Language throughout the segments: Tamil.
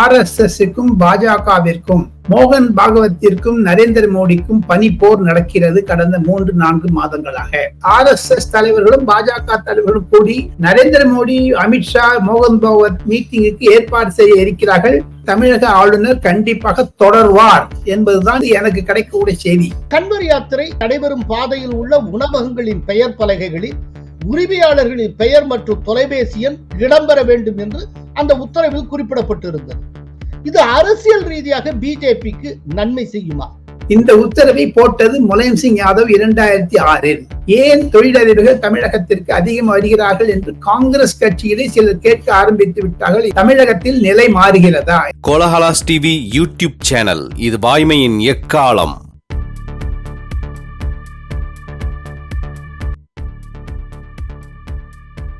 ஆர் எஸ் எஸ்க்கும் பாஜகவிற்கும் மோகன் பாகவத்திற்கும் நரேந்திர மோடிக்கும் பனிப்போர் நடக்கிறது கடந்த மூன்று நான்கு மாதங்களாக. ஆர் எஸ் எஸ் தலைவர்களும் பாஜக தலைவர்களும் கூடி நரேந்திர மோடி அமித்ஷா மோகன் பாகவத் மீட்டிங்குக்கு ஏற்பாடு செய்ய இருக்கிறார்கள். தமிழக ஆளுநர் கண்டிப்பாக தொடர்வார் என்பதுதான் எனக்கு கிடைக்கக்கூடிய செய்தி. கண்வர் யாத்திரை நடைபெறும் பாதையில் உள்ள உணவகங்களின் பெயர் பலகைகளில் உரிமையாளர்களின் பெயர் மற்றும் தொலைபேசி எண் இடம்பெற வேண்டும் என்று அந்த உத்தரவில் குறிப்பிடப்பட்டிருந்தது. இது அரசியல் ரீதியாக பிஜேபிக்கு நன்மை செய்யுமா? இந்த உத்தரவை போட்டது முலாயம் சிங் யாதவ் இரண்டாயிரத்தி ஆறில். ஏன் தொழிலதிபர்கள் தமிழகத்திற்கு அதிகம் வருகிறார்கள் என்று காங்கிரஸ் கட்சியிலே சிலர் கேட்க ஆரம்பித்து விட்டார்கள்? தமிழகத்தில் நிலை மாறுகிறதா? கோலஹலாஸ் டிவி யூடியூப் சேனல் இது வாய்மையின் எக்காலம்.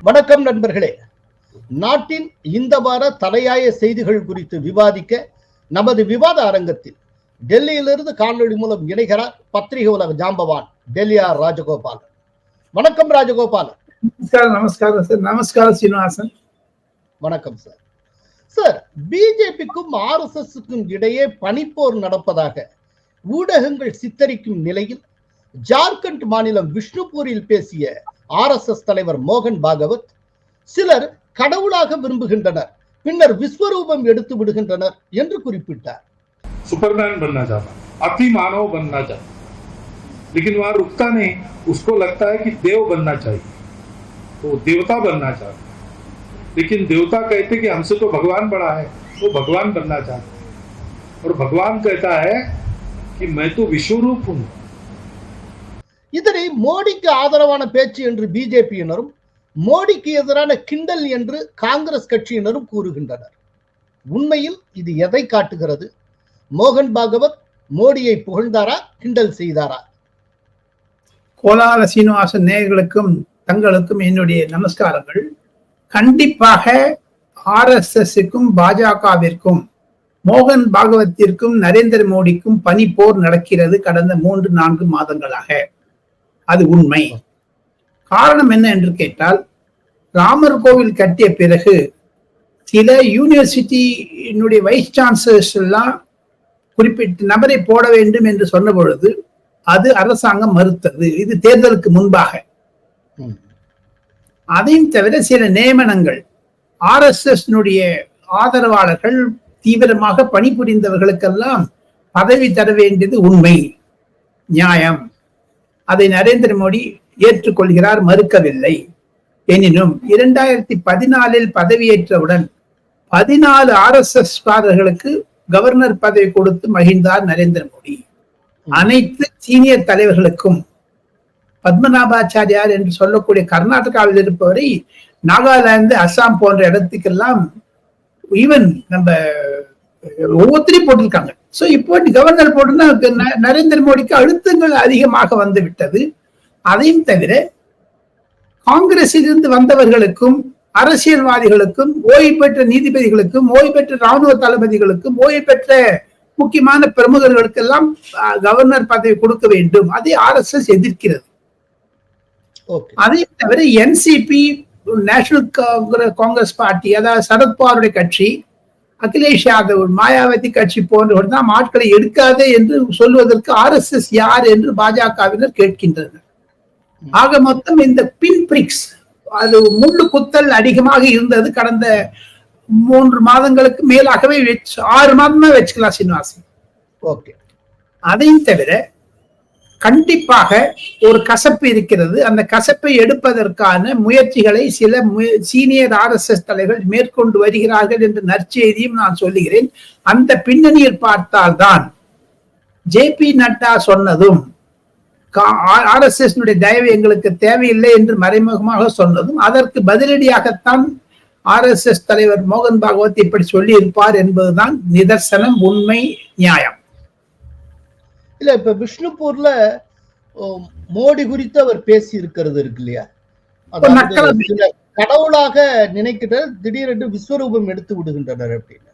வணக்கம் நண்பர்களே. நாட்டின் இந்த வார தலையாய செய்திகள் குறித்து விவாதிக்க நமது விவாத அரங்கத்தில் டெல்லியிலிருந்து காணொளி மூலம் இணைகிறார் பத்திரிகை உலக ஜாம்பவான் டெல்லியார் ராஜகோபாலன். வணக்கம் ராஜகோபாலன். நமஸ்காரம் நமஸ்காரம் சார். நமஸ்காரம் சீனிவாசன். வணக்கம் சார். சார் பிஜேபிக்கும் ஆர்எஸ்எஸ்க்கும் இடையே பனிப்போர் நடப்பதாக ஊடகங்கள் சித்தரிக்கும் நிலையில் ஜார்க்கண்ட் மாநிலம் விஷ்ணுபூரில் பேசிய ஆர்எஸ்எஸ் தலைவர் மோகன் பாகவத் சிலர் கடவுளாக விரும்புகின்றனர் பின்னர் விஸ்வரூபம் எடுத்து விடுகின்றனர் என்று குறிப்பிட்டார் सुपरमैन बनना चाहता अति मानव बनना चाहता लेकिन वहां रुकता नहीं उसको लगता है कि देव बनना चाहिए तो वो देवता बनना चाहता लेकिन देवता कहते कि हमसे तो भगवान बड़ा है वो भगवान बनना चाहता और भगवान कहता है कि मैं तो विश्वरूप हूं இதனை மோடிக்கு ஆதரவான பேச்சு என்று பிஜேபியினரும் மோடிக்கு எதிரான கிண்டல் என்று காங்கிரஸ் கட்சியினரும் கூறுகின்றனர். உண்மையில் இது எதை காட்டுகிறது? மோகன் பாகவத் மோடியை புகழ்ந்தாரா கிண்டல் செய்தாரா? கோலால சீனிவாசன் நேயர்களுக்கும் தங்களுக்கும் என்னுடைய நமஸ்காரங்கள். கண்டிப்பாக ஆர் எஸ் எஸ்க்கும் பாஜகவிற்கும் மோகன் பாகவத்திற்கும் நரேந்திர மோடிக்கும் பனிப்போர் நடக்கிறது கடந்த மூன்று நான்கு மாதங்களாக. அது உண்மை. காரணம் என்ன என்று கேட்டால் ராமர் கோவில் கட்டிய பிறகு சில யூனிவர்சிட்டியினுடைய வைஸ் சான்சலர்ஸ் எல்லாம் குறிப்பிட்ட நபரை போட வேண்டும் என்று சொன்ன பொழுது அது அரசாங்கம் மறுத்தது. இது தேர்தலுக்கு முன்பாக. அதையும் தவிர சில நியமனங்கள். ஆர் எஸ் எஸ் ஆதரவாளர்கள் தீவிரமாக பணிபுரிந்தவர்களுக்கெல்லாம் பதவி தர வேண்டியது உண்மை. நியாயம். அதை நரேந்திர மோடி ஏற்றுக்கொள்கிறார் மறுக்கவில்லை. எனினும் இரண்டாயிரத்தி பதினாலில் பதவியேற்றவுடன் பதினாலு ஆர் எஸ் எஸ் கவர்னர் பதவி கொடுத்து மகிழ்ந்தார் நரேந்திர மோடி. அனைத்து சீனியர் தலைவர்களுக்கும் பத்மநாபாச்சாரியார் என்று சொல்லக்கூடிய கர்நாடகாவில் இருப்பவரை நாகாலாந்து அஸ்ஸாம் போன்ற இடத்துக்கெல்லாம் ஈவன் நம்ம ஒவ்வொருத்தரையும் போட்டிருக்காங்க. சோ இப்போ கவர்னர் போட்டுன்னா ந- நரேந்திர மோடிக்கு அழுத்தங்கள் அதிகமாக வந்து விட்டது. அதையும் தவிர காங்கிரஸிலிருந்து வந்தவர்களுக்கும் அரசியல்வாதிகளுக்கும் ஓய்வு பெற்ற நீதிபதிகளுக்கும் ஓய்வு பெற்ற ராணுவ தளபதிகளுக்கும் ஓய்வு பெற்ற முக்கியமான பிரமுகர்களுக்கெல்லாம் கவர்னர் பதவி கொடுக்க வேண்டும். அதை ஆர்எஸ்எஸ் எதிர்க்கிறது. ஓகே. அதே தவிர என்சிபி நேஷனல் காங்கிர- காங்கிரஸ் பார்ட்டி அதாவது சரத்பவாருடைய கட்சி அகிலேஷ் யாதவ் மாயாவதி கட்சி போன்றவர்கள் தான் ஆட்களை எடுக்காதே என்று சொல்வதற்கு ஆர்எஸ்எஸ் யார் என்று பாஜகவினர் கேட்கின்றனர். ஆக மொத்தம் இந்த பின் பிரிக்ஸ் அது முள்ளு குத்தல் அதிகமாக இருந்தது கடந்த மூன்று மாதங்களுக்கு மேலாகவே வச்சு ஆறு மாதமா வச்சுக்கலாம் சீனிவாசன். ஓகே. அதையும் தவிர கண்டிப்பாக ஒரு கசப்பு இருக்கிறது. அந்த கசப்பை எடுப்பதற்கான முயற்சிகளை சில மு- சீனியர் ஆர்எஸ்எஸ் தலைவர்கள் மேற்கொண்டு வருகிறார்கள் என்ற நற்செய்தியும் நான் சொல்லுகிறேன். அந்த பின்னணியில் பார்த்தால்தான் ஜே பி நட்டா சொன்னதும் ஆர்எஸ்எஸ் தயவு எங்களுக்கு தேவையில்லை என்று மறைமுகமாக சொன்னதும் அதற்கு பதிலடியாகத்தான் ஆர்எஸ்எஸ் தலைவர் மோகன் பாகவத் இப்படி சொல்லி இருப்பார் என்பதுதான் நிதர்சனம் உண்மை நியாயம். இல்ல இப்ப விஷ்ணுபூர்ல மோடி குறித்து அவர் பேசி இருக்கிறது இருக்கு இல்லையா? கடவுளாக நினைக்கிற திடீரென்று விஸ்வரூபம் எடுத்து விடுகின்றனர் அப்படின்னு.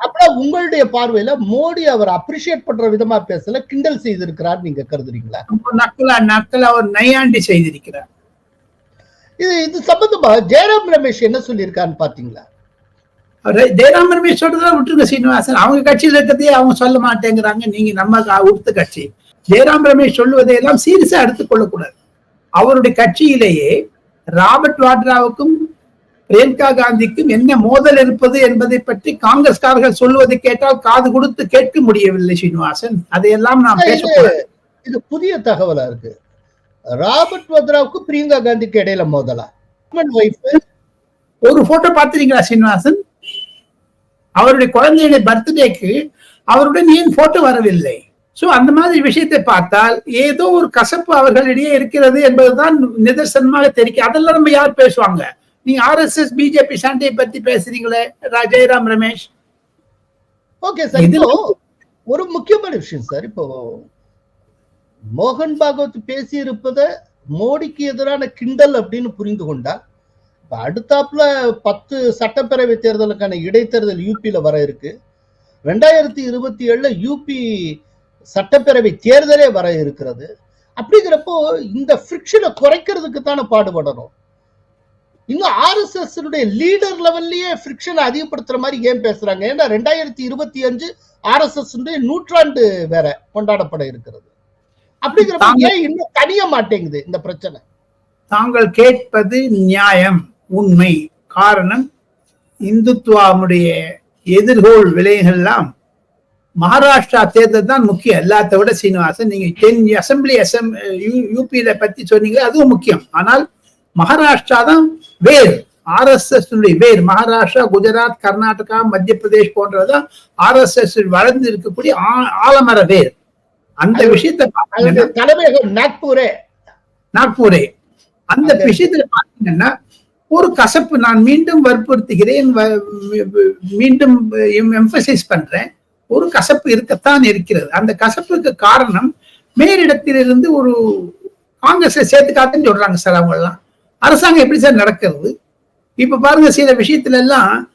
அப்புறம் உங்களுடைய பார்வையில மோடி அவர் அப்ரிஷியேட் பண்ற விதமா பேசல கிண்டல் செய்திருக்கிறார் நீங்க கருதுறீங்களா? நக்கலா நக்கலா அவர் நையாண்டி செய்திருக்கிறார். இது இது சம்பந்தமா? ஜெயராம் ரமேஷ் என்ன சொல்லியிருக்காருன்னு பாத்தீங்களா? அவரு- ஜெயராம் ரமேஷ் சொல்றதா விட்டுருங்க சீனிவாசன். அவங்க கட்சியில இருக்கிறதே அவங்க சொல்ல மாட்டேங்கிறாங்க. நீங்க நம்ம உடுத்த கட்சி. ஜெயராம் ரமேஷ் சொல்லுவதையெல்லாம் சீரியஸா எடுத்துக்கொள்ளக்கூடாது அவருடைய கட்சியிலேயே ராபர்ட் வாட்ராவுக்கும் பிரியங்கா காந்திக்கும் என்ன மோதல் இருப்பது என்பதை பற்றி காங்கிரஸ்காரர்கள் சொல்லுவதை கேட்டால் காது கொடுத்து கேட்க முடியவில்லை சீனிவாசன். அதையெல்லாம் நாம் இது பேசக்கூடாது. இது புதிய தகவலா இருக்கு. ராபர்ட் வத்ராவுக்கு பிரியங்கா காந்திக்கு இடையில மோதலா? ஒரு போட்டோ பார்த்திருக்கீங்களா சீனிவாசன்? அவருடைய குழந்தையுடைய பர்த்டேக்கு அவருடன் ஏன் போட்டோ வரவில்லை. சோ அந்த மாதிரி விஷயத்தை பார்த்தால் ஏதோ ஒரு கசப்பு அவர்களிடையே இருக்கிறது என்பதுதான் நிதர்சனமாக தெரியும் அதெல்லாம் நம்ம யார் பேசுவாங்க? நீங்க ஆர்எஸ்எஸ் பிஜேபி சண்டையை பத்தி பேசுறீங்களே ஜெயராம் ரமேஷ்? ஓகே சார் இதுல- இப்போ ஒரு முக்கியமான விஷயம் சார் இப்போ மோகன் பாகவத் பேசி இருப்பத மோடிக்கு எதிரான கிண்டல் அப்படின்னு புரிந்து கொண்டால் இப்ப அடுத்தாப்புல பத்து சட்டப்பேரவை தேர்தலுக்கான இடைத்தேர்தல் யூபியில வர இருக்கு. ரெண்டாயிரத்தி இருபத்தி ஏழுல யூபி சட்டப்பேரவை தேர்தலே வர இருக்கிறது. அப்படிங்கிறப்போ இந்த ஃபிரிக்ஷனை குறைக்கிறதுக்கு தானே பாடுபடணும். இன்னும் ஆர்எஸ்எஸ் லீடர் லெவல்லயே ஃபிரிக்ஷனை அதிகப்படுத்துற மாதிரி ஏன் பேசுறாங்க? ஏன்னா ரெண்டாயிரத்தி இருபத்தி அஞ்சு ஆர்எஸ்எஸ் நூற்றாண்டு வேற கொண்டாடப்பட இருக்கிறது. அப்படிங்கிறப்ப ஏன் இன்னும் தனிய மாட்டேங்குது இந்த பிரச்சனை? தாங்கள் கேட்பது நியாயம். உண்மை. காரணம் இந்துத்துவாவுடைய எதிர்கோள் விலைகள்லாம் மகாராஷ்டிரா தேர்தல் தான் முக்கியம். எல்லாத்த விட சீனிவாசன் நீங்க டென் அசம்பிளி அசம் யூபியில பத்தி சொன்னீங்க அதுவும் முக்கியம். ஆனால் மகாராஷ்டிரா தான் where RSS where Maharashtra Gujarat Karnataka Madhya Pradesh போன்றதுதான் RSS வளர்ந்து இருக்கக்கூடிய ஆலமர வேர் அந்த விஷயத்தை தலைமையகம் நாக்பூரே. நாக்பூரே. அந்த- விஷயத்துல பாத்தீங்கன்னா ஒரு கசப்பு நான் மீண்டும் வற்புறுத்துகிறேன் வ- மீண்டும் எம்பசைஸ் பண்றேன். ஒரு கசப்பு இருக்கத்தான் இருக்கிறது. அந்த கசப்புக்கு காரணம் மேலிடத்திலிருந்து ஒரு காங்கிரஸை சேர்த்துக்காத்துன்னு சொல்றாங்க சார் அவங்க எல்லாம் அரசாங்கம் எப்படி சார் நடக்கிறது? இப்ப பாருங்க சில விஷயத்துல எல்லாம்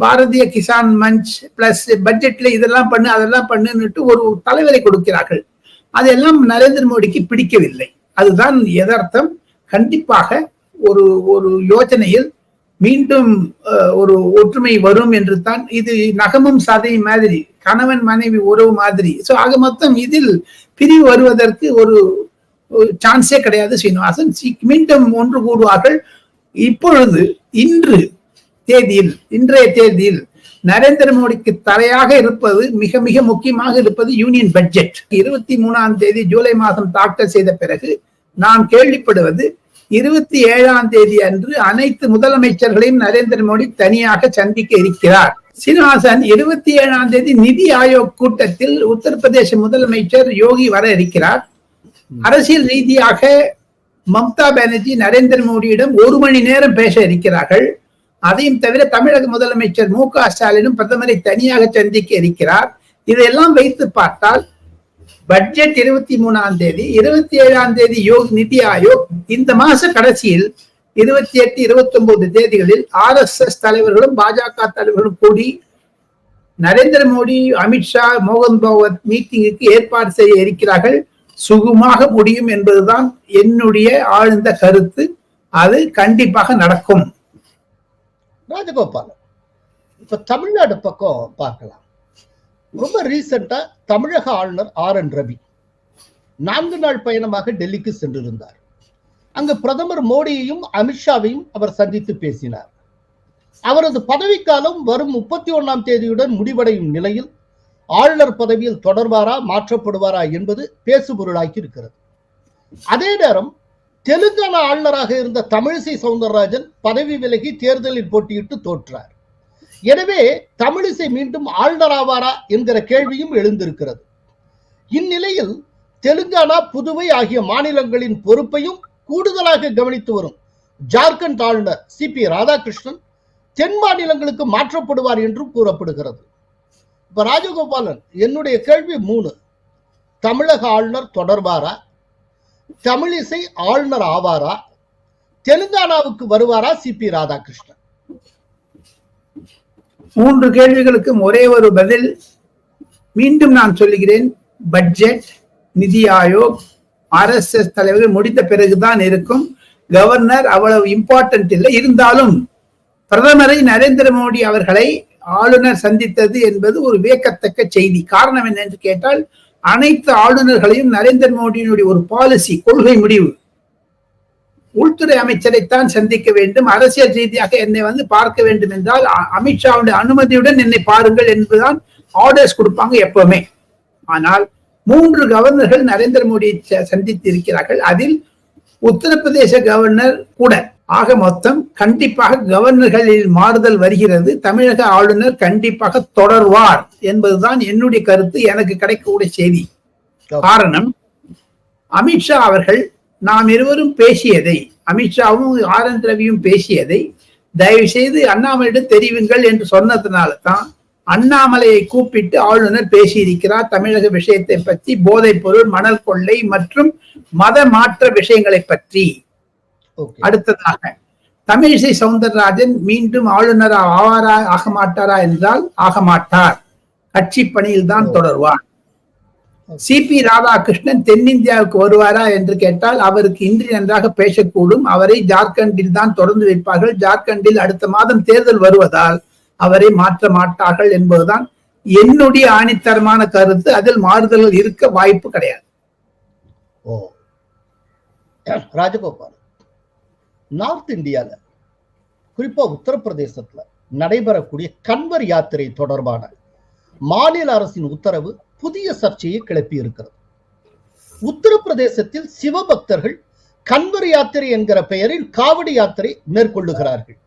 பாரதிய கிசான் மஞ்ச் பிளஸ் பட்ஜெட்ல இதெல்லாம் பண்ணு அதெல்லாம் பண்ணுன்னுட்டு ஒரு தலைவரை கொடுக்கிறார்கள். அதெல்லாம் நரேந்திர மோடிக்கு பிடிக்கவில்லை. அதுதான் எதார்த்தம் கண்டிப்பாக ஒரு ஒரு யோசனையில் மீண்டும் ஒரு ஒற்றுமை வரும் என்று தான் இது நகமும் சதை மாதிரி கணவன் மனைவி உறவு மாதிரி. ஸோ ஆக மொத்தம் இதில் பிரிவு வருவதற்கு ஒரு சான்ஸே கிடையாது ஸ்ரீனிவாசன் சீ- மீண்டும் ஒன்று கூடுவார்கள் இப்பொழுது இன்று தேதியில் இன்றைய தேதியில் நரேந்திர மோடிக்கு தலையாக இருப்பது மிக மிக முக்கியமாக இருப்பது யூனியன் பட்ஜெட் இருபத்தி மூணாம் தேதி ஜூலை மாதம் தாக்கல் செய்த பிறகு நான் கேள்விப்படுவது இருபத்தி ஏழாம் தேதி அன்று அனைத்து முதலமைச்சர்களையும் நரேந்திர மோடி தனியாக சந்திக்க இருக்கிறார். சீனிவாசன் இருபத்தி ஏழாம் தேதி நிதி ஆயோக் கூட்டத்தில் உத்தரப்பிரதேச முதலமைச்சர் யோகி வர இருக்கிறார். அரசியல் ரீதியாக மம்தா பானர்ஜி நரேந்திர மோடியிடம் ஒரு மணி நேரம் பேச இருக்கிறார்கள். அதையும் தவிர தமிழக முதலமைச்சர் மு க ஸ்டாலினும் பிரதமரை தனியாக சந்திக்க இருக்கிறார். இதையெல்லாம் வைத்து பார்த்தால் பட்ஜெட் இருபத்தி மூணாம் தேதி இருபத்தி ஏழாம் தேதி யோக் நிதி ஆயோக் இந்த மாச கடைசியில் இருபத்தி எட்டு இருபத்தி ஒன்பது தேதிகளில் ஆர் எஸ் எஸ் தலைவர்களும் பாஜக தலைவர்களும் கூடி நரேந்திர மோடி அமித்ஷா மோகன் பகவத் மீட்டிங்குக்கு ஏற்பாடு செய்ய இருக்கிறார்கள். சுகமாக முடியும் என்பதுதான் என்னுடைய ஆழ்ந்த கருத்து. அது கண்டிப்பாக நடக்கும். ராஜகோபால் இப்ப தமிழ்நாடு பக்கம் பார்க்கலாம். ரொம்ப ரீசெண்டா தமிழக ஆளுநர் ஆர் என் ரவி நான்கு நாள் பயணமாக டெல்லிக்கு சென்றிருந்தார். அங்கு பிரதமர் மோடியையும் அமித்ஷாவையும் அவர் சந்தித்து பேசினார். அவரது பதவிக்காலம் வரும் முப்பத்தி ஒன்னாம் தேதியுடன் முடிவடையும் நிலையில் ஆளுநர் பதவியில் தொடர்வாரா மாற்றப்படுவாரா என்பது பேசுபொருளாகி இருக்கிறது. அதே நேரம் தெலுங்கானா ஆளுநராக இருந்த தமிழிசை சவுந்தரராஜன் பதவி விலகி தேர்தலில் போட்டியிட்டு தோற்றார். எனவே தமிழிசை மீண்டும் ஆளுநர் ஆவாரா என்கிற கேள்வியும் எழுந்திருக்கிறது. இந்நிலையில் தெலுங்கானா புதுவை ஆகிய மாநிலங்களின் பொறுப்பையும் கூடுதலாக கவனித்து வரும் ஜார்க்கண்ட் ஆளுநர் சி பி ராதாகிருஷ்ணன் தென் மாநிலங்களுக்கு மாற்றப்படுவார் என்றும் கூறப்படுகிறது. இப்ப ராஜகோபாலன் என்னுடைய கேள்வி மூணு. தமிழக ஆளுநர் தொடர்வாரா? தமிழிசை ஆளுநர் ஆவாரா? தெலுங்கானாவுக்கு வருவாரா சி பி ராதாகிருஷ்ணன்? மூன்று கேள்விகளுக்கும் ஒரே ஒரு பதில். மீண்டும் நான் சொல்லுகிறேன் பட்ஜெட் நிதி ஆயோக் ஆர்எஸ்எஸ் தலைவர்கள் முடித்த பிறகுதான் இருக்கும். கவர்னர் அவ்வளவு இம்பார்ட்டன்ட் இல்லை. இருந்தாலும் பிரதமரை நரேந்திர மோடி அவர்களை ஆளுநர் சந்தித்தது என்பது ஒரு வியக்கத்தக்க செய்தி. காரணம் என்ன என்று கேட்டால் அனைத்து ஆளுநர்களையும் நரேந்திர மோடியினுடைய ஒரு பாலிசி கொள்கை முடிவு. உள்துறை அமைச்சரைத்தான் சந்திக்க வேண்டும். அரசியல் ரீதியாக என்னை வந்து பார்க்க வேண்டும் என்றால் அமித்ஷாவுடைய அனுமதியுடன் என்னை பாருங்கள் என்பதுதான் ஆர்டர்ஸ் கொடுப்பாங்க எப்பவுமே. ஆனால் மூன்று கவர்னர்கள் நரேந்திர மோடியை சந்தித்து இருக்கிறார்கள். அதில் உத்தரப்பிரதேச கவர்னர் கூட. ஆக மொத்தம் கண்டிப்பாக கவர்னர்களில் மாறுதல் வருகிறது. தமிழக ஆளுநர் கண்டிப்பாக தொடர்வார் என்பதுதான் என்னுடைய கருத்து. எனக்கு கிடைக்கக்கூடிய செய்தி. காரணம் அமித்ஷா அவர்கள் நாம் இருவரும் பேசியதை அமித்ஷாவும் ஆர் என் ரவியும் பேசியதை தயவு செய்து அண்ணாமலையிடம் தெரிவிங்கள் என்று சொன்னதுனால தான் அண்ணாமலையை கூப்பிட்டு ஆளுநர் பேசியிருக்கிறார். தமிழக விஷயத்தை பற்றி போதைப் பொருள் மணல் கொள்ளை மற்றும் மத மாற்ற விஷயங்களை பற்றி. அடுத்ததாக தமிழிசை சவுந்தரராஜன் மீண்டும் ஆளுநர் ஆவாரா ஆக மாட்டாரா என்றால் ஆக மாட்டார் கட்சி பணியில் தான் தொடர்வார். சிபி ராதாகிருஷ்ணன் தென்னிந்தியாவுக்கு வருவாரா என்று கேட்டால் அவருக்கு இன்றி நன்றாக பேசக்கூடும். அவரை ஜார்க்கண்டில் தான் தொடர்ந்து வைப்பார்கள். ஜார்க்கண்டில் அடுத்த மாதம் தேர்தல் வருவதால் அவரை மாற்ற மாட்டார்கள் என்பதுதான் என்னுடைய ஆணித்தரமான கருத்து. அதில் மாறுதல்கள் இருக்க வாய்ப்பு கிடையாது. ஓ. ராஜகோபால் நார்த் இந்தியால குறிப்பா உத்தரப்பிரதேசத்துல நடைபெறக்கூடிய கன்வர் யாத்திரை தொடர்பான மாநில அரசின் உத்தரவு புதிய சர்ச்சையை கிளப்பி இருக்கிறது. உத்தரப்பிரதேசத்தில் சிவபக்தர்கள் கண்வர் யாத்திரை என்கிற பெயரில் காவடி யாத்திரை மேற்கொள்ளுகிறார்கள்.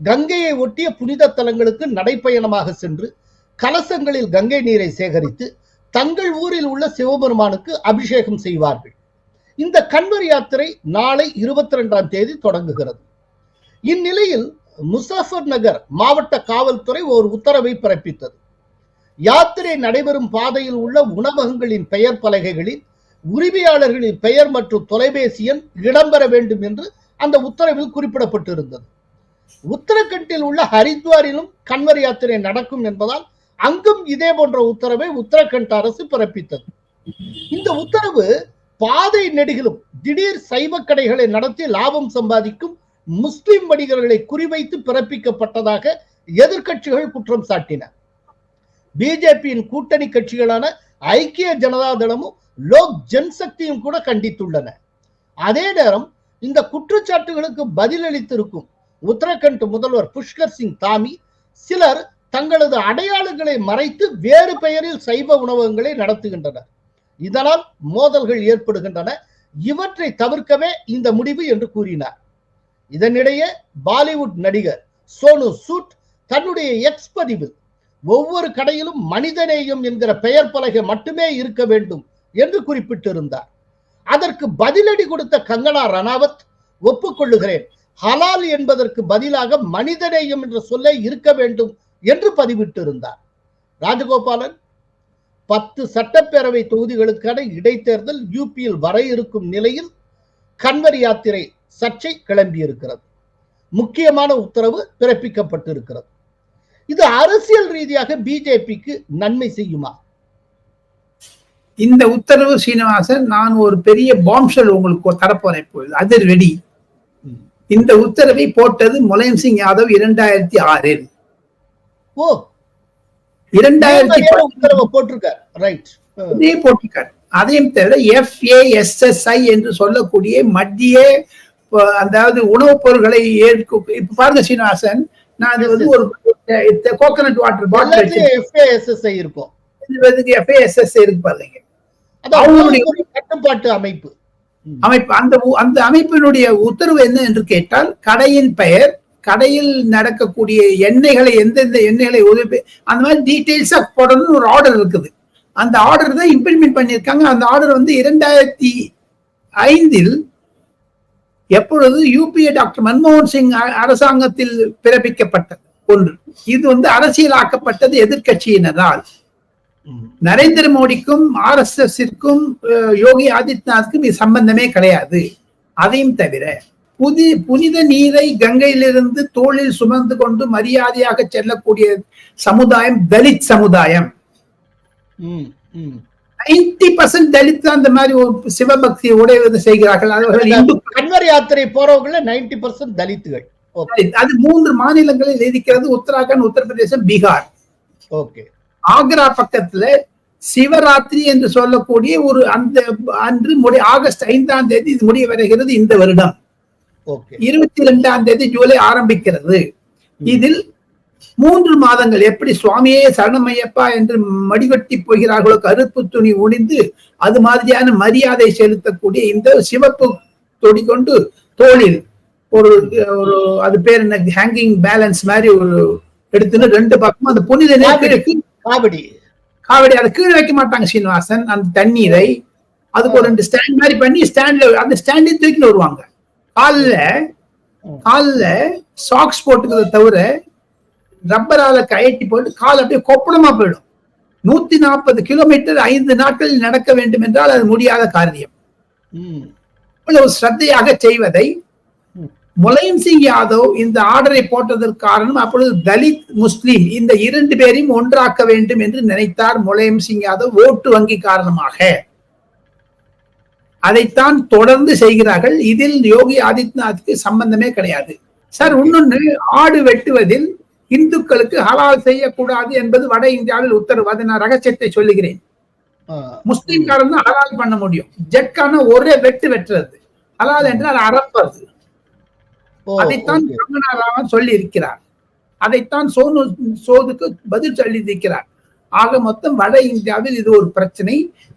கங்கையை ஒட்டிய புனித தலங்களுக்கு நடைப்பயணமாக சென்று கலசங்களில் கங்கை நீரை சேகரித்து தங்கள் ஊரில் உள்ள சிவபெருமானுக்கு அபிஷேகம் செய்வார்கள். இந்த கண்வர் யாத்திரை நாளை இருபத்தி ரெண்டாம் தேதி தொடங்குகிறது. இந்நிலையில் முசாஃபர் நகர் மாவட்ட காவல்துறை ஒரு உத்தரவை பிறப்பித்தது. யாத்திரை நடைபெறும் பாதையில் உள்ள உணவகங்களின் பெயர் பலகைகளில் உரிமையாளர்களின் பெயர் மற்றும் தொலைபேசி எண் இடம்பெற வேண்டும் என்று அந்த உத்தரவில் குறிப்பிடப்பட்டிருந்தது. உத்தரகண்டில் உள்ள ஹரித்வாரிலும் கன்வர் யாத்திரை நடக்கும் என்பதால் அங்கும் இதே போன்ற உத்தரவை உத்தரகண்ட் அரசு பிறப்பித்தது. இந்த உத்தரவு பாதை நெடுகிலும் திடீர் சைவ கடைகளை நடத்தி லாபம் சம்பாதிக்கும் முஸ்லிம் வணிகர்களை குறிவைத்து பிறப்பிக்கப்பட்டதாக எதிர்க்கட்சிகள் குற்றம் சாட்டின. பிஜேபியின் கூட்டணி கட்சிகளான ஐக்கிய ஜனதா தளமும் லோக் ஜன்சக்தியும் கூட கண்டித்துள்ளன. அதே நேரம் இந்த குற்றச்சாட்டுகளுக்கு பதிலளித்திருக்கும் உத்தரகண்ட் முதல்வர் புஷ்கர் சிங் தாமி சிலர் தங்களது அடையாளங்களை மறைத்து வேறு பெயரில் சைவ உணவகங்களை நடத்துகின்றனர். இதனால் மோதல்கள் ஏற்படுகின்றன. இவற்றை தவிர்க்கவே இந்த முடிவு என்று கூறினார். இதனிடையே பாலிவுட் நடிகர் சோனு சூட் தன்னுடைய எக்ஸ் பதிவில் ஒவ்வொரு கடையிலும் மனிதநேயம் என்கிற பெயர் பலகை மட்டுமே இருக்க வேண்டும் என்று குறிப்பிட்டிருந்தார். அதற்கு பதிலடி கொடுத்த கங்கனா ரணாவத் ஒப்புக்கொள்ளுகிறேன். ஹலால் என்பதற்கு பதிலாக மனிதநேயம் என்ற சொல்லை இருக்க வேண்டும் என்று பதிவிட்டிருந்தார். ராஜகோபாலன் பத்து சட்டப்பேரவை தொகுதிகளுக்கான இடைத்தேர்தல் யூபியில் வர இருக்கும் நிலையில் கன்வர் யாத்திரை சர்ச்சை கிளம்பியிருக்கிறது. முக்கியமான உத்தரவு பிறப்பிக்கப்பட்டிருக்கிறது. இது அரசியல் ரீதியாக பிஜேபிக்கு நன்மை செய்யுமா? இந்த உத்தரவு சீனிவாசன் நான் ஒரு பெரிய பாம்ஷல் உங்களுக்கு தரப்போறேன் இப்பொழுது. அதிர்வெடி இந்த உத்தரவை போட்டது முலாயம் சிங் யாதவ் இரண்டாயிரத்தி ஆறில். ஓ. இரண்டாயிரத்தி போட்டிருக்கார். ரைட் போட்டிருக்காரு. அதையும் தவிர எஃப்ஏஎஸ்எஸ்ஐ என்று சொல்லக்கூடிய மத்திய அதாவது உணவுப் பொருட்களை ஏற்க இப்ப பாருங்க சீனிவாசன் நான் இது வந்து ஒரு கோகனட் வாட்டர் பாட்டில் எஃப்ஏஎஸ்எஸ்ஐ இருக்கும். வச்சிருக்கேன் எஃப்ஏஎஸ்எஸ் இருக்கு பாருங்க. அது அவங்களுடைய- ஒரு கட்டுப்பாட்டு அமைப்பு. அமைப்பு அந்த அமைப்பினுடைய உத்தரவு என்ன என்று கேட்டால் கடையின் பெயர் கடையில் நடக்கக்கூடிய எண்ணெய்களை எந்தெந்த எண்ணெய்களை உதவி அந்த மாதிரி டீடைல்ஸா போடணும்னு ஒரு ஆர்டர் இருக்குது. அந்த ஆர்டர் தான் இம்ப்ளிமெண்ட் பண்ணியிருக்காங்க. அந்த ஆர்டர் வந்து இரண்டாயிரத்தி ஐந்தில் எப்பொழுது யூபிஏ டாக்டர் மன்மோகன் சிங் அரசாங்கத்தில் பிறப்பிக்கப்பட்டது. ஒன்று. இது வந்து அரசியலாக்கப்பட்டது எதிர்க்கட்சியினரால். நரேந்திர மோடிக்கும் ஆர் எஸ் எஸ்க்கும் யோகி ஆதித்யநாத்துக்கும் இது சம்பந்தமே கிடையாது. அதையும் தவிர புதி புனித நீரை கங்கையிலிருந்து தோளில் சுமந்து கொண்டு மரியாதையாக செல்லக்கூடிய சமுதாயம் தலித் சமுதாயம். நைன்டி பர்சன்ட் தலித் அந்த மாதிரி ஒரு சிவபக்தி உடையது செய்கிறார்கள். கன்வர் யாத்திரை போறவங்கள நைன்டி பர்சன்ட் தலித்துகள். அது மூன்று மாநிலங்களில் இருக்கிறது. உத்தராகண்ட் உத்தரப்பிரதேசம் பீகார். ஓகே. ஆக்ரா பக்கத்துல சிவராத்திரி என்று சொல்லக்கூடிய ஒரு அந்த அன்று முடி ஆகஸ்ட் ஐந்தாம் தேதி இது முடிய வருகிறது இந்த வருடம். இருபத்தி ரெண்டாம் தேதி ஜூலை ஆரம்பிக்கிறது. இதில் மூன்று மாதங்கள் எப்படி சுவாமியே சரணமையப்பா என்று மடிவெட்டி போகிறார்களோ கருப்பு துணி உணிந்து அது மாதிரியான மரியாதை செலுத்தக்கூடிய இந்த சிவப்பு தொடி கொண்டு தோளில் ஒரு ஒரு அது பேர் என்ன ஹேங்கிங் பேலன்ஸ் மாதிரி ஒரு எடுத்துன்னு ரெண்டு பக்கமும் அந்த புனித காவடி. காவடி. அதை கீழே வைக்க மாட்டாங்க சீனிவாசன் அந்த தண்ணீரை. அதுக்கு ஒரு ரெண்டு ஸ்டாண்ட் மாதிரி பண்ணி ஸ்டாண்ட்ல அந்த ஸ்டாண்டே தூக்கிட்டு வருவாங்க. கால்ல கால்ல சாக்ஸ் போட்டுக்கிறத தவிர ரப்பரால கயட்டி போட்டு கால் அப்படியே கொப்பளமா போயிடும். நூத்தி நாற்பது கிலோமீட்டர் ஐந்து நாட்களில் நடக்க வேண்டும் என்றால் அது முடியாத காரியம். இவ்வளவு ஸ்ரத்தையாக செய்வதை. முலாயம் சிங் யாதவ் இந்த ஆர்டரை போட்டதற்கு காரணம் அப்பொழுது தலித் முஸ்லிம் இந்த இரண்டு பேரையும் ஒன்றாக்க வேண்டும் என்று நினைத்தார் முலாயம் சிங் யாதவ் ஓட்டு வங்கி காரணமாக. அதைத்தான் தொடர்ந்து செய்கிறார்கள். இதில் யோகி ஆதித்யநாத்துக்கு சம்பந்தமே கிடையாது. சார் இன்னொன்னு ஆடு வெட்டுவதில் இந்துக்களுக்கு ஹலால் செய்யக்கூடாது என்பது வட இந்தியாவில் உத்தரவு. அதை நான் ரகசியத்தை சொல்லுகிறேன். முஸ்லிம்காரன் தான் ஹலால் பண்ண முடியும். ஜட்கான ஒரே வெட்டு வெட்டுறது. ஹலால் என்றால் அறப்பது. ஓ, அதைத்தான் ராமன் சொல்லி இருக்கிறார் அதைத்தான் சோனு சோதுக்கு பதில் சொல்லி இருக்கிறார் ஆக மொத்தம் வட இந்தியாவில் இது ஒரு பிரச்சனை.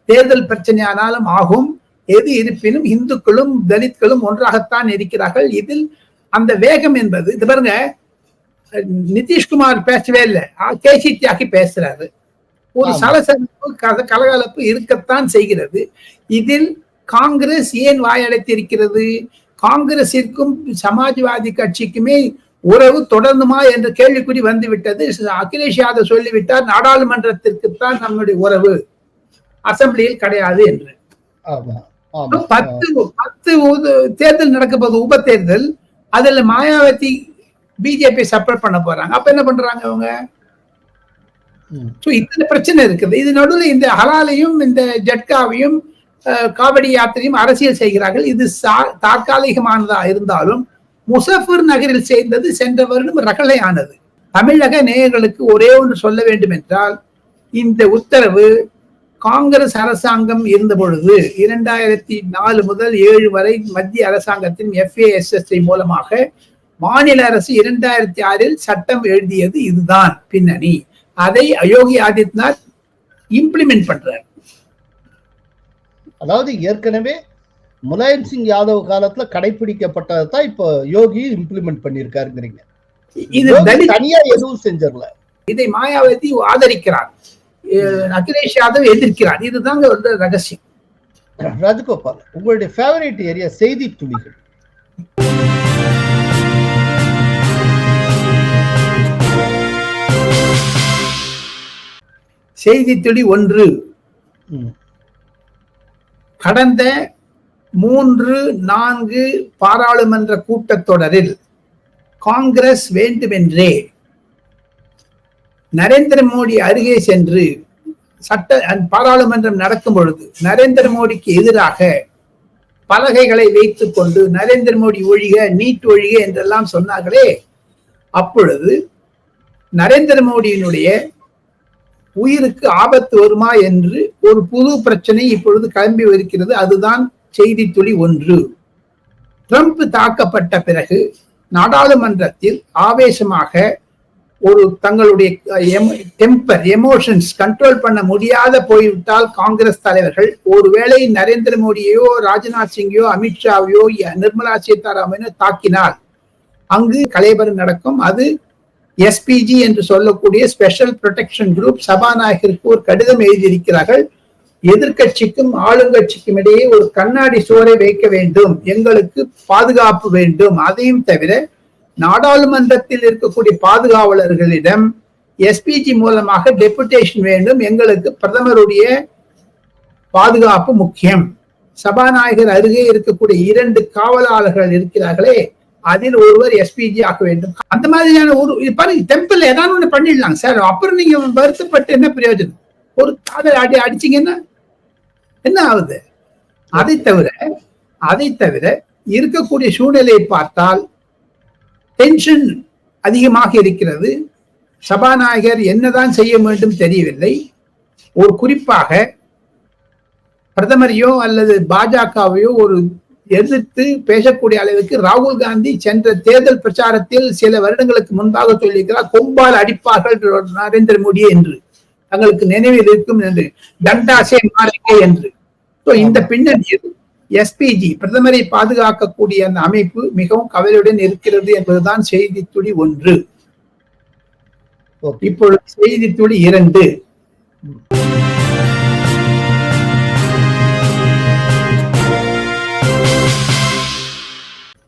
தேர்தல் பிரச்சனையானாலும் ஆகும். எது இருப்பினும் இந்துக்களும் தலித்களும் ஒன்றாகத்தான் இருக்கிறார்கள். இதில் அந்த வேகம் என்பது இது பாருங்க நிதிஷ்குமார் பேசவே இல்லை. கேசி தியாகி பேசுறாரு. ஒரு. சலசலப்பு கலகலப்பு இருக்கத்தான் செய்கிறது. இதில் காங்கிரஸ் ஏன் வாயடைத்திருக்கிறது? காங்கிரசிற்கும் சமாஜ்வாதி கட்சிக்குமே உறவு தொடர்ந்துமா என்ற கேள்விக்குறி வந்துவிட்டது. அகிலேஷ் யாதவ் சொல்லிவிட்டார் நாடாளுமன்றத்திற்குத்தான் நம்முடைய உறவு. அசெம்பிளியில் கிடையாது என்று. பத்து பத்து தேர்தல் நடக்க போகுது உப தேர்தல் அதுல மாயாவதி பிஜேபி சப்போர்ட் பண்ண போறாங்க. அப்ப என்ன பண்றாங்க அவங்க? இத்தனை பிரச்சனை இருக்குது. இது நடுவில் இந்த ஹலாலையும் இந்த ஜட்காவையும் காவடி யாத்திரையும் அரசியல் செய்கிறார்கள். இது தற்காலிகமானதா இருந்தாலும் முசஃபர் நகரில் சேர்ந்தது சென்ற வருடம் ரகளையானது தமிழக நேயர்களுக்கு ஒரே ஒன்று சொல்ல வேண்டும் என்றால் இந்த உத்தரவு காங்கிரஸ் அரசாங்கம் இருந்த பொழுது இரண்டாயிரத்தி நாலு முதல் ஏழு வரை மத்திய அரசாங்கத்தின் எஃப்ஏஎஸ்எஸ்ஐ மூலமாக மாநில அரசு இரண்டாயிரத்தி ஆறில் சட்டம் எழுதியது இதுதான் பின்னணி. அதை யோகி ஆதித்யநாத் இம்ப்ளிமெண்ட் பண்றார். அதாவது ஏற்கனவே முலாயம் சிங் யாதவ் காலத்துல கடைபிடிக்கப்பட்டதை தான் இப்போ யோகி இம்ப்ளிமெண்ட் பண்ணிருக்காருங்கிறீங்க இது தனியா எதுவும் செஞ்சிடல இதை மாயாவதி ஆதரிக்கிறார். அகிலேஷ் யாதவ் எதிர்க்கிறார். இதுதாங்க ஒரு ரகசியம். ராஜகோபால் உங்களுடைய ஃபேவரட் ஏரியா செய்தி துளிகள். செய்தி துளி ஒன்று கடந்த மூன்று நான்கு பாராளுமன்ற கூட்டத்தொடரில் காங்கிரஸ் வேண்டுமென்றே நரேந்திர மோடி அருகே சென்று சட்ட பாராளுமன்றம் நடக்கும் பொழுது நரேந்திர மோடிக்கு எதிராக பலகைகளை வைத்துக் கொண்டு நரேந்திர மோடி ஒழிக நீட் ஒழிக என்றெல்லாம் சொன்னார்களே. அப்பொழுது நரேந்திர மோடியினுடைய உயிருக்கு ஆபத்து வருமா என்று ஒரு புது பிரச்சனை இப்பொழுது கிளம்பி வருகிறது. அதுதான் செய்தி துளி ஒன்று. ட்ரம்ப் தாக்கப்பட்ட பிறகு நாடாளுமன்றத்தில் ஆவேசமாக ஒரு தங்களுடைய டெம்பர் எமோஷன்ஸ் கண்ட்ரோல் பண்ண முடியாத போய்விட்டால் காங்கிரஸ் தலைவர்கள். ஒருவேளை நரேந்திர மோடியோ ராஜ்நாத் சிங்கையோ அமித்ஷாவையோ நிர்மலா சீதாராமனோ தாக்கினால் அங்கு கலைபரம் நடக்கும். அது எஸ்பிஜி என்று சொல்லக்கூடிய ஸ்பெஷல் ப்ரொடெக்ஷன் குரூப் சபாநாயகருக்கு ஒரு கடிதம் எழுதியிருக்கிறார்கள். எதிர்க்கட்சிக்கும் ஆளுங்கட்சிக்கும் இடையே ஒரு கண்ணாடி சுவரை வைக்க வேண்டும். எங்களுக்கு பாதுகாப்பு வேண்டும். அதையும் தவிர நாடாளுமன்றத்தில் இருக்கக்கூடிய பாதுகாவலர்களிடம் எஸ்பிஜி மூலமாக டெபுடேஷன் வேண்டும். எங்களுக்கு பிரதமருடைய பாதுகாப்பு முக்கியம். சபாநாயகர் அருகே இருக்கக்கூடிய இரண்டு காவலாளர்கள் இருக்கிறார்களே அதில் ஒருவர் எஸ்பிஜி ஆக்க வேண்டும். அந்த மாதிரியான ஒரு பாருங்க டெம்பிள் ஏதாவது ஒண்ணு பண்ணிடலாம் சார் அப்புறம் நீங்க வருத்தப்பட்டு என்ன பிரயோஜனம்? ஒரு காதல் அடி அடிச்சீங்கன்னா என்ன ஆகுது? அதை தவிர அதை தவிர இருக்கக்கூடிய சூழ்நிலையை பார்த்தால் டென்ஷன் அதிகமாக இருக்கிறது. சபாநாயகர் என்னதான் செய்ய வேண்டும் தெரியவில்லை. ஒரு குறிப்பாக பிரதமரையோ அல்லது பாஜகவையோ ஒரு எதிர்த்து பேசக்கூடிய அளவுக்கு ராகுல் காந்தி சென்ற தேர்தல் பிரச்சாரத்தில் சில வருடங்களுக்கு முன்பாக சொல்லியிருக்கிறார் கொம்பால் அடிப்பார்கள் நரேந்திர மோடி என்று. தங்களுக்கு நினைவில் இருக்கும் என்று. தண்டாசே மாளிகை என்று. இந்த பின்னணியில் எஸ்பிஜி பிரதமரை பாதுகாக்கக்கூடிய அந்த அமைப்பு மிகவும் கவலையுடன் இருக்கிறது என்பதுதான் செய்தி துளி ஒன்று இப்பொழுது செய்தி துளி இரண்டு.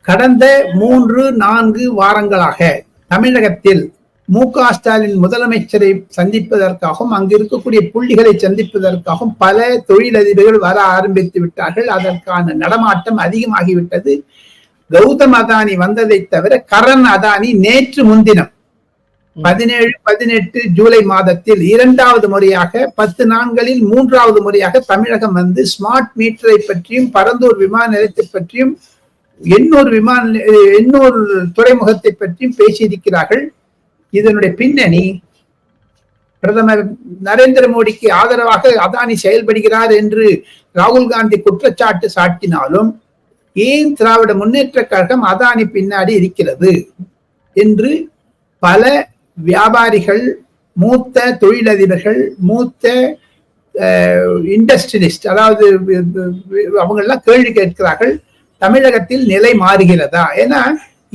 கடந்த மூன்று நான்கு வாரங்களாக தமிழகத்தில் மு க ஸ்டாலின் முதலமைச்சரை சந்திப்பதற்காகவும் அங்கு இருக்கக்கூடிய புள்ளிகளை சந்திப்பதற்காகவும் பல தொழிலதிபர்கள் வர ஆரம்பித்து விட்டார்கள். அதற்கான நடமாட்டம் அதிகமாகிவிட்டது. கௌதம் அதானி வந்ததை தவிர கரண் அதானி நேற்று முன்தினம் பதினேழு பதினெட்டு ஜூலை மாதத்தில் இரண்டாவது முறையாக பத்து நாட்களில் மூன்றாவது முறையாக தமிழகம் வந்து ஸ்மார்ட் மீட்டரை பற்றியும் பரந்தூர் விமான நிலையத்தை பற்றியும் இன்னொரு விமான இன்னொரு துறைமுகத்தை பற்றியும் பேசியிருக்கிறார்கள். இதனுடைய பின்னணி பிரதமர் நரேந்திர மோடிக்கு ஆதரவாக அதானி செயல்படுகிறார் என்று ராகுல் காந்தி குற்றச்சாட்டு சாட்டினாலும் ஏன் திராவிட முன்னேற்ற கழகம் அதானி பின்னாடி இருக்கிறது என்று பல வியாபாரிகள் மூத்த தொழிலதிபர்கள் மூத்த இண்டஸ்ட்ரியலிஸ்ட் அதாவது அவங்க எல்லாம் கேள்வி கேட்கிறார்கள். தமிழகத்தில் நிலை மாறுகிறதா? ஏன்னா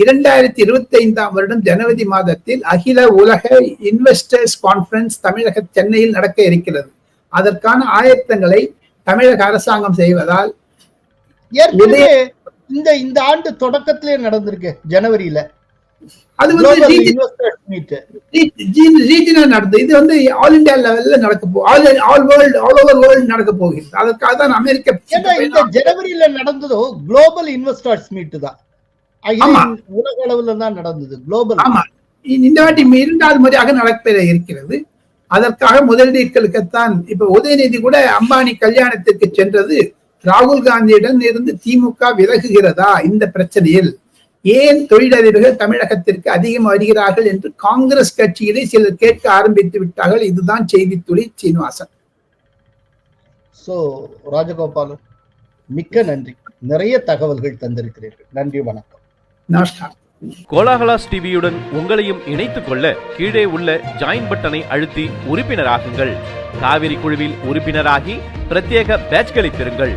இரண்டாயிரத்தி இருபத்தி ஐந்தாம் வருடம் ஜனவரி மாதத்தில் அகில உலக இன்வெஸ்டர்ஸ் கான்ஃபரன்ஸ் தமிழக சென்னையில் நடக்க இருக்கிறது. அதற்கான ஆயத்தங்களை தமிழக அரசாங்கம் செய்வதால் ஏற்கனவே இந்த இந்த ஆண்டு தொடக்கத்திலே நடந்திருக்கு ஜனவரியில. அது வந்து Global region- Investors Meet. ரீ- ரீஜனா நடந்தது இது வந்து ஆல் இந்தியா லெவல்ல நடக்க போ all all world all over world நடக்க போகிறது. அதற்காக தான் அமெரிக்க இந்த ஜனவரியில நடந்ததோ குளோபல் இன்வெஸ்டர்ஸ் மீட் தான். உலக அளவுல தான் நடந்தது குளோபல் ஆமா. இந்த வாட்டி இரண்டாவது முறையாக நடப்பெற இருக்கிறது. அதற்காக முதலீடுகளுக்குத்தான் இப்ப உதயநிதி கூட அம்பானி கல்யாணத்திற்கு சென்றது. ராகுல் காந்தியிடம் இருந்து திமுக விலகுகிறதா இந்த பிரச்சனையில்? ஏன் தொழிலதிபர்கள் தமிழகத்திற்கு அதிகம் வருகிறார்கள் என்று காங்கிரஸ் கட்சியிலே சிலர் கேட்க ஆரம்பித்து விட்டார்கள். இதுதான் செய்தி துளி சீனிவாசன். சோ ராஜகோபாலன் மிக்க நன்றி. நிறைய தகவல்கள் தந்திருக்கிறீர்கள். நன்றி வணக்கம். நமஸ்காரம். கோலாகலாஸ் டிவியுடன் உங்களையும் இணைத்துக் கொள்ள கீழே உள்ள ஜாயின் பட்டனை அழுத்தி உறுப்பினராகுங்கள். காவிரி குழுவில் உறுப்பினராகி பிரத்யேக பேட்ச்களை பெறுங்கள்.